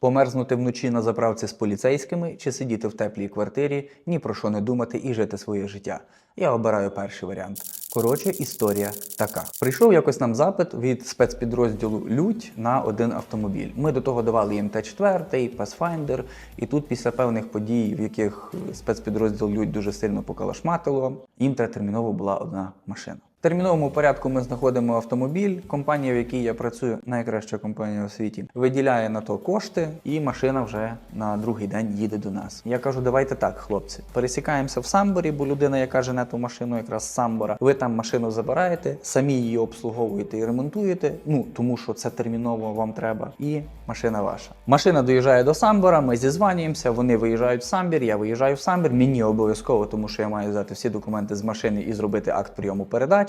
Померзнути вночі на заправці з поліцейськими чи сидіти в теплій квартирі, ні про що не думати і жити своє життя. Я обираю перший варіант. Коротше, історія така. Прийшов якось нам запит від спецпідрозділу Лють на один автомобіль. Ми до того давали їм Т4, Pathfinder, і тут після певних подій, в яких спецпідрозділ Лють дуже сильно покалашматило, їм терміново була одна машина. Терміновому порядку ми знаходимо автомобіль. Компанія, в якій я працюю, найкраща компанія у світі, виділяє на то кошти, і машина вже на другий день їде до нас. Я кажу, давайте так, хлопці, пересікаємося в самборі, бо людина, яка жене ту машину, якраз з самбора. Ви там машину забираєте, самі її обслуговуєте і ремонтуєте. Ну тому що це терміново вам треба, і машина ваша. Машина доїжджає до самбора. Ми зізванюємося. Вони виїжджають в самбір. Я виїжджаю в самбір. Мені обов'язково, тому що я маю взяти всі документи з машини і зробити акт прийому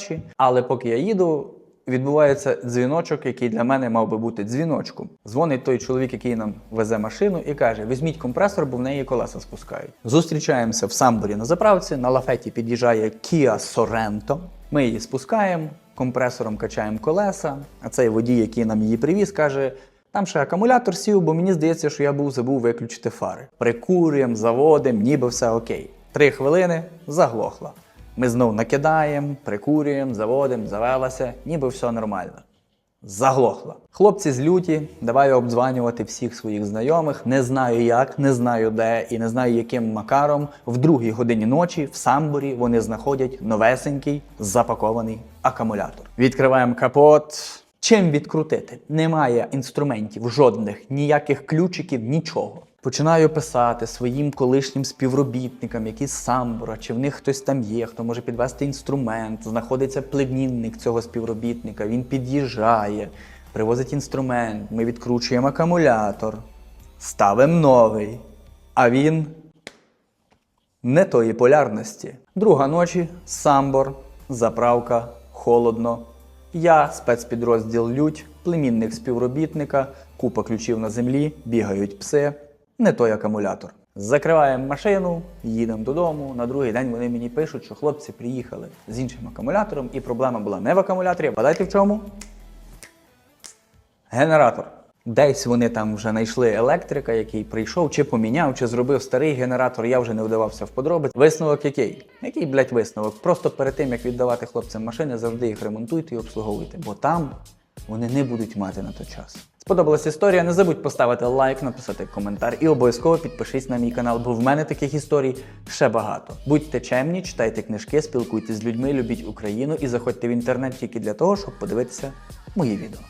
передачі. Але поки я їду, відбувається дзвіночок, який для мене мав би бути дзвіночком. Дзвонить той чоловік, який нам везе машину, і каже: візьміть компресор, бо в неї колеса спускають. Зустрічаємося в самборі на заправці. На лафеті під'їжджає Kia Sorento. Ми її спускаємо, компресором качаємо колеса. А цей водій, який нам її привіз, каже. Там ще акумулятор сів, бо мені здається, що я був забув виключити фари. Прикурюємо, заводимо, ніби все окей. Три хвилини заглохла. Ми знов накидаємо, прикурюємо, заводимо, завелася, ніби все нормально. Заглохла. Хлопці з люті, давай обдзванювати всіх своїх знайомих. Не знаю як, не знаю де і не знаю яким макаром. В другій годині ночі в самборі вони знаходять новесенький запакований акумулятор. Відкриваємо капот. Чим відкрутити? Немає інструментів, жодних, ніяких ключиків, нічого. Починаю писати своїм колишнім співробітникам, які з самбора, чи в них хтось там є, хто може підвести інструмент, знаходиться племінник цього співробітника, він під'їжджає, привозить інструмент, ми відкручуємо акумулятор, ставимо новий, а він не тої полярності. Друга ночі, самбор, заправка, холодно. Я, спецпідрозділ Лють, племінник співробітника, купа ключів на землі, бігають пси, не той акумулятор. Закриваємо машину, їдемо додому. На другий день вони мені пишуть, що хлопці приїхали з іншим акумулятором, і проблема була не в акумуляторі, а гадайте в чому? Генератор. Десь вони там вже знайшли електрика, який прийшов, чи поміняв, чи зробив старий генератор. Я вже не вдавався в подробиць. Висновок який? Який, блядь, висновок? Просто перед тим, як віддавати хлопцям машини, завжди їх ремонтуйте і обслуговуйте, бо там вони не будуть мати на то час. Сподобалась історія? Не забудь поставити лайк, написати коментар і обов'язково підпишись на мій канал, бо в мене таких історій ще багато. Будьте чемні, читайте книжки, спілкуйтесь з людьми, любіть Україну і заходьте в інтернет тільки для того, щоб подивитися мої відео.